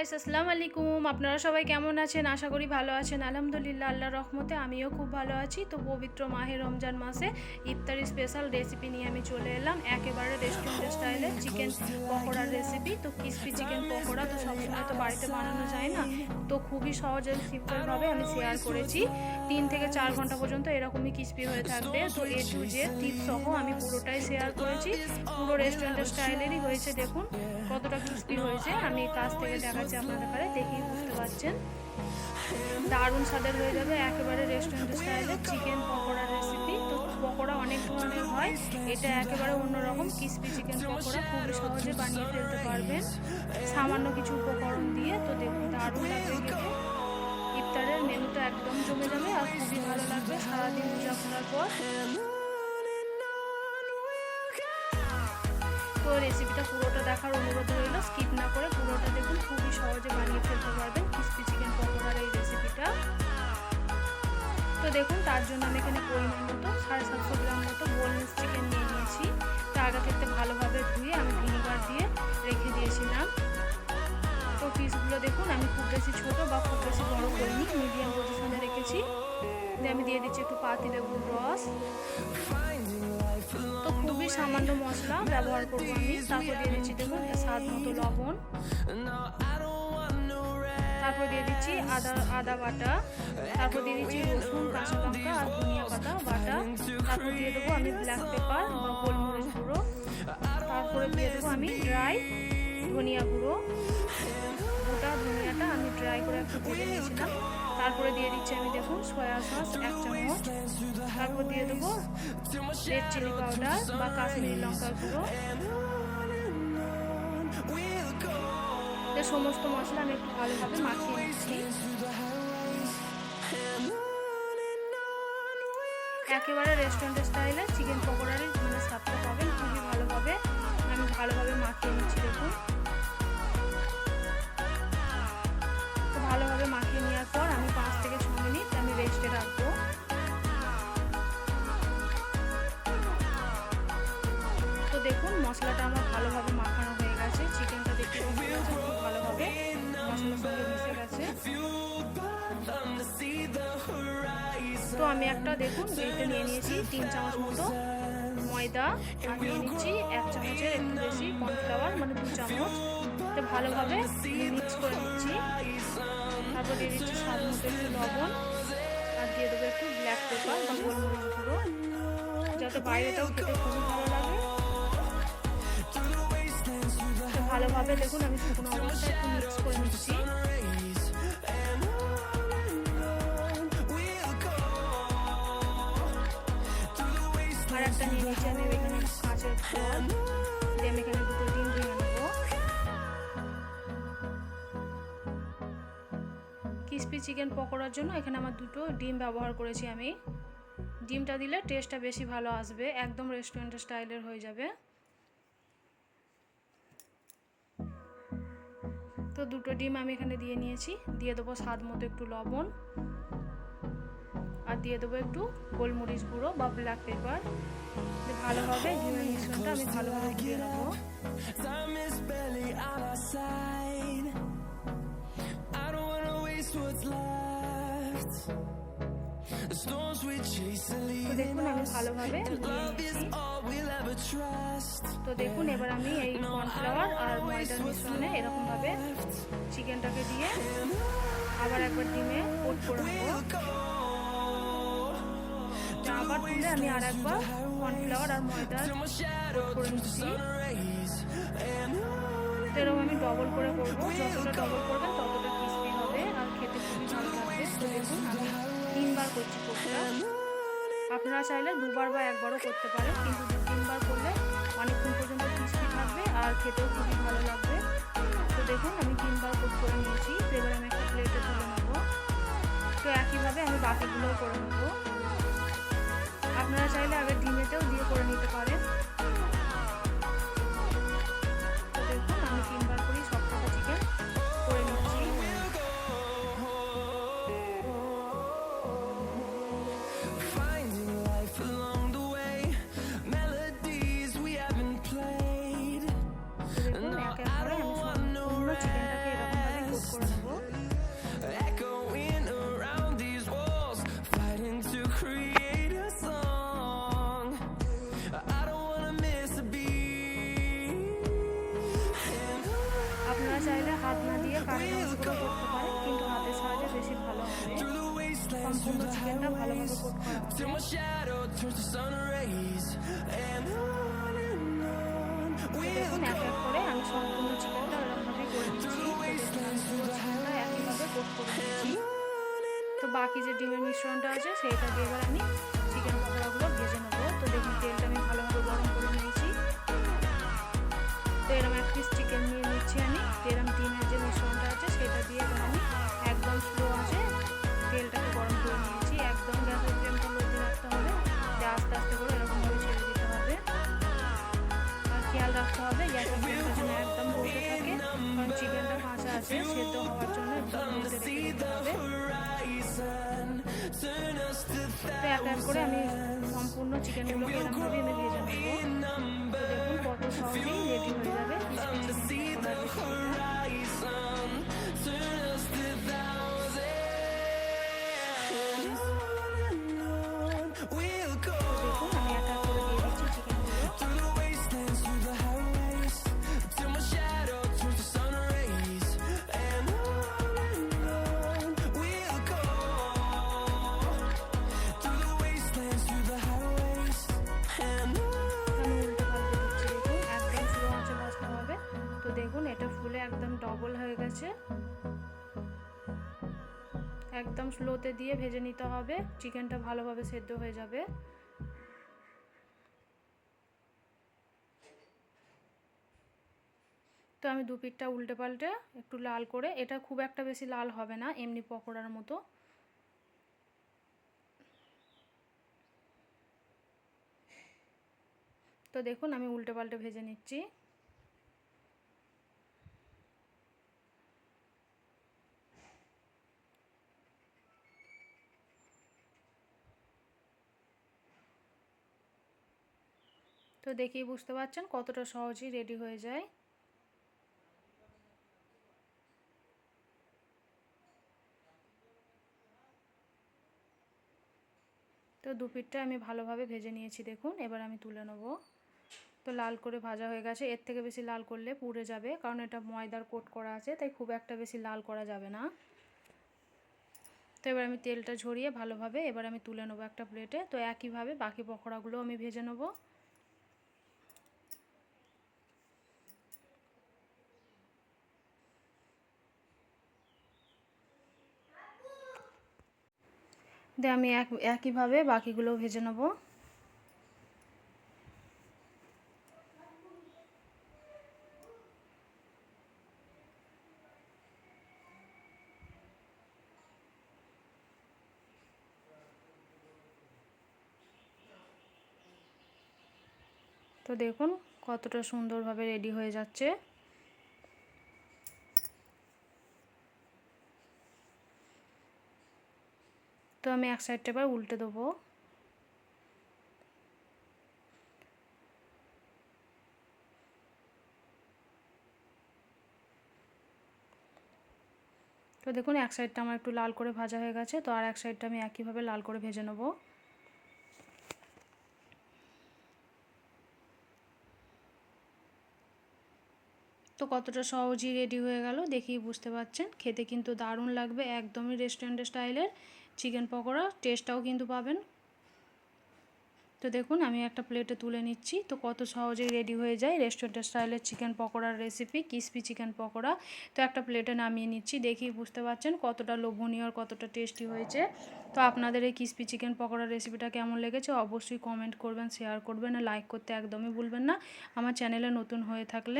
Guys আসসালামু আলাইকুম। আপনারা সবাই কেমন আছেন? আশা করি ভালো আছেন। আলহামদুলিল্লাহ, আল্লাহর রহমতে আমিও খুব ভালো আছি। তো পবিত্র মাহে রমজান মাসে ইফতারি স্পেশাল রেসিপি নিয়ে আমি চলে এলাম। একেবারে রেস্টুরেন্ট স্টাইলে চিকেন পকোড়ার রেসিপি তো ক্রিসপি চিকেন পকোড়া তো সবসময় তো বাড়িতে বানানো যায় না। তো খুবই সহজে সিম্পলভাবে আমি শেয়ার করেছি। তিন থেকে চার ঘণ্টা পর্যন্ত এরকমই ক্রিসপি হয়ে থাকবে। তো এ টু জে টিপ সহ আমি পুরোটাই শেয়ার করেছি। পুরো রেস্টুরেন্টের স্টাইলেরই হয়েছে, দেখুন। কতটা ক্রিসপি হয়েছে। আমি কাছ থেকে দেখাচ্ছি। আপনাদের কাছে দেখেই বুঝতে পারছেন। দারুণ স্বাদের হয়ে যাবে, একেবারে রেস্টুরেন্ট স্টাইলে চিকেন পকোড়ার রেসিপি তো পকোড়া অনেক ধরনের হয়, এটা একেবারে অন্যরকম ক্রিসপি চিকেন পকোড়া, খুবই সহজে বানিয়ে ফেলতে পারবেন। সামান্য কিছু উপকরণ দিয়ে, তো দেখুন, দারুণ লাগবে খেতে। ইফতারের মেনুটা একদম জমে যাবে, আর খুবই ভালো লাগবে, সারাদিন পূজা করার পর। তো রেসিপিটা পুরোটা দেখার অনুরোধ রইল। স্কিপ না করে পুরোটা দেখুন, খুবই সহজে বানিয়ে ফেলতে পারবেন ক্রিস্পি চিকেন পকোড়ার এই রেসিপিটা তো দেখুন, তার জন্য আমি এখানে পরিমাণ মতো সাড়ে সাতশো গ্রাম মতো বোনলেস চিকেন নিয়ে নিয়েছি। তো আগে থেকে ভালোভাবে ধুয়ে আমি ভিনিগার দিয়ে রেখে দিয়েছিলাম। তো পিসগুলো দেখুন, আমি খুব বেশি ছোটো বা খুব বেশি বড় করিনি মিডিয়াম পজিশনে রেখেছি। আমি দিয়ে দিচ্ছি একটু পাতিলেবুর রস তো খুবই সামান্য মশলা ব্যবহার করব আমি। তারপর দিয়ে দিচ্ছি দেখুন স্বাদ মতো লবণ। তারপর দিয়ে দিচ্ছি আদা আদা বাটা। তারপর দিয়ে দিচ্ছি রসুন, কাঁচা লঙ্কা আর ধনিয়া পাতা বাটা। তারপর দিয়ে দেবো আমি ব্ল্যাক পেপার বা গোলমরিচ গুঁড়ো। তারপরে দিয়ে দেবো আমি ড্রাই ধনিয়া গুঁড়ো। গোটা ধনিয়াটা আমি ড্রাই করে একটু ভেজে নিয়েছিলাম। তারপরে দিয়ে দিচ্ছি আমি দেখুন সয়া সস এক চামচ। তারপর দিয়ে দেবো রেড চিলি পাউডার বা কাশ্মীরি লঙ্কার গুঁড়ো। সমস্ত মশলা আমি একটু ভালোভাবে মাখিয়ে নিচ্ছি। একেবারে রেস্টুরেন্ট স্টাইলে চিকেন পকোড়ার মানে স্বাদটা পাবেন, খুবই ভালোভাবে আমি ভালোভাবে মাখিয়ে নিচ্ছি, দেখুন। তো ভালোভাবে মাখিয়ে নেওয়ার পর আমি পাঁচ থেকে ছ মিনিট আমি রেস্টে রাখব। তো দেখুন, মশলাটা আমার ভালোভাবে মাখানো হয়ে গেছে। চিকেনটা দেখতে ভালোভাবে মশলার সঙ্গে মিশে গেছে। তো আমি একটা, দেখুন নিয়ে নিয়েছি, তিন চামচ মতো। ময়দা আর নিয়ে নিচ্ছি এক চামচের একটু বেশি কর্নফ্লাওয়ার মানে দু চামচ। তো ভালোভাবে মিক্স করে নিচ্ছি। তারপর দিয়ে দিচ্ছি স্বাদ মতো একটু লবণ। আর দিয়ে দেবো একটু ব্ল্যাক পেপার বা গোলমরিচ গুঁড়ো। যাতে বাইরেটাও খেতে খুবই ভালো লাগে। ভালোভাবে দেখুন, আমি শুকনো অবস্থায় একটু মিক্স করে নিচ্ছি। দুটো ডিম নেব ক্রিসপি চিকেন পকোড়ার জন্য এখানে আমার দুটো ডিম ব্যবহার করেছি আমি। ডিমটা দিলে টেস্টটা বেশি ভালো আসবে, একদম রেস্টুরেন্টের স্টাইলের হয়ে যাবে। তো দুটো ডিম আমি এখানে দিয়ে নিয়েছি, দিয়ে দেবো স্বাদ মতো একটু লবণ। আর দিয়ে দেবো একটু গোলমরিচ গুঁড়ো বা ব্ল্যাক পেপার ভালোভাবে ডিমের মিশ্রণটা আমি ভালোভাবে দিয়ে নেব তো দেখুন আমি ভালোভাবে তো দেখুন এবার আমি এই কর্নফ্লাওয়ার আর ময়দার মিশ্রণে এরকমভাবে চিকেনটাকে দিয়ে আবার একবার ডিমে কোট করে নেব। আবার তুলে আমি আর একবার কর্নফ্লাওয়ার আর ময়দা করে নিচ্ছি। এরকম আমি ডবল করে করব। যতটা ডবল করবেন ততটা ক্রিসপি হবে। আর খেতে খুবই ভালো লাগবে। আমি তিনবার করছি কোটটা আপনারা চাইলে দুবার বা একবারও করতে পারেন। কিন্তু তিনবার করলে অনেকক্ষণ পর্যন্ত ক্রিসপি থাকবে আর খেতেও খুবই ভালো লাগবে। তো দেখুন, আমি তিনবার কোট করে নিয়েছি। এবার আমি একটা প্লেটে তুলে নেব। তো একইভাবে আমি বাকিগুলোও করে নেব। আপনারা চাইলে আগে ডিমেতেও দিয়ে করে নিতে পারেন। সম্পূর্ণ চিকেনটা ভালোভাবে কোট করা দেখুন এক এক করে আমি সম্পূর্ণ চিকেনটা এরকমভাবে করে পুরো চিকেনটা একইভাবে কোট করে নিচ্ছি তো বাকি যে ডিমের মিশ্রণটা আছে সেইটা দিয়ে এবার আমি হবে গ্যাসের ফ্লেমটা আছে, সেদ্ধ হওয়ার জন্য এক এক করে আমি সম্পূর্ণ চিকেনগুলোকে এরকমভাবে এনে ভেজে নেব। দেখুন কত সহজেই রেডি হয়ে যাবে। একদম স্লোতে দিয়ে ভেজে নিতে হবে। চিকেনটা ভালোভাবে সেদ্ধ হয়ে যাবে। তো আমি দু পিঠটা উল্টে পাল্টে একটু লাল করে, এটা খুব একটা বেশি লাল হবে না, এমনি পকোড়ার মতো। তো দেখুন, আমি উল্টে পাল্টে ভেজে নিচ্ছি। তো দেখেই বুঝতে পারছেন কতটা সহজেই রেডি হয়ে যায়। তো দু পিঠটা আমি ভালোভাবে ভেজে নিয়েছি দেখুন, এবার আমি তুলে নেব। তো লাল করে ভাজা হয়ে গেছে, এর থেকে বেশি লাল করলে পুড়ে যাবে, কারণ এটা ময়দার কোট করা আছে, তাই খুব একটা বেশি লাল করা যাবে না। তো এবার আমি তেলটা ঝরিয়ে ভালোভাবে এবার আমি তুলে নেব একটা প্লেটে তো একইভাবে বাকি পকোড়াগুলো আমি ভেজে নেব। দিয়ে আমি এক একইভাবে বাকিগুলো ভেজে নেব। তো দেখুন কতটা সুন্দরভাবে রেডি হয়ে যাচ্ছে। তো আমি এক সাইডটা এবার উল্টে দেবো। তো দেখুন, এক সাইডটা আমার একটু লাল করে ভাজা হয়ে গেছে, তো আর এক সাইডটা আমি একইভাবে লাল করে ভেজে নেব। তো কতটা সহজেই রেডি হয়ে গেল, দেখেই বুঝতে পারছেন। খেতে কিন্তু দারুণ লাগবে, একদমই রেস্টুরেন্টের স্টাইলের চিকেন পকোড়া টেস্টটাও কিন্তু পাবেন। তো দেখুন, আমি একটা প্লেটে তুলে নিচ্ছি। তো কত সহজেই রেডি হয়ে যায় রেস্টুরেন্টের স্টাইলের চিকেন পকোড়ার রেসিপি, ক্রিসপি চিকেন পকোড়া। তো একটা প্লেটে নামিয়ে নিচ্ছি দেখি বুঝতে পারছেন কতটা লোভনীয় আর কতটা টেস্টি হয়েছে। তো আপনাদের এই ক্রিসপি চিকেন পকোড়ার রেসিপিটা কেমন লেগেছে অবশ্যই কমেন্ট করবেন, শেয়ার করবেন আর লাইক করতে একদমই ভুলবেন না। আমার চ্যানেলে নতুন হয়ে থাকলে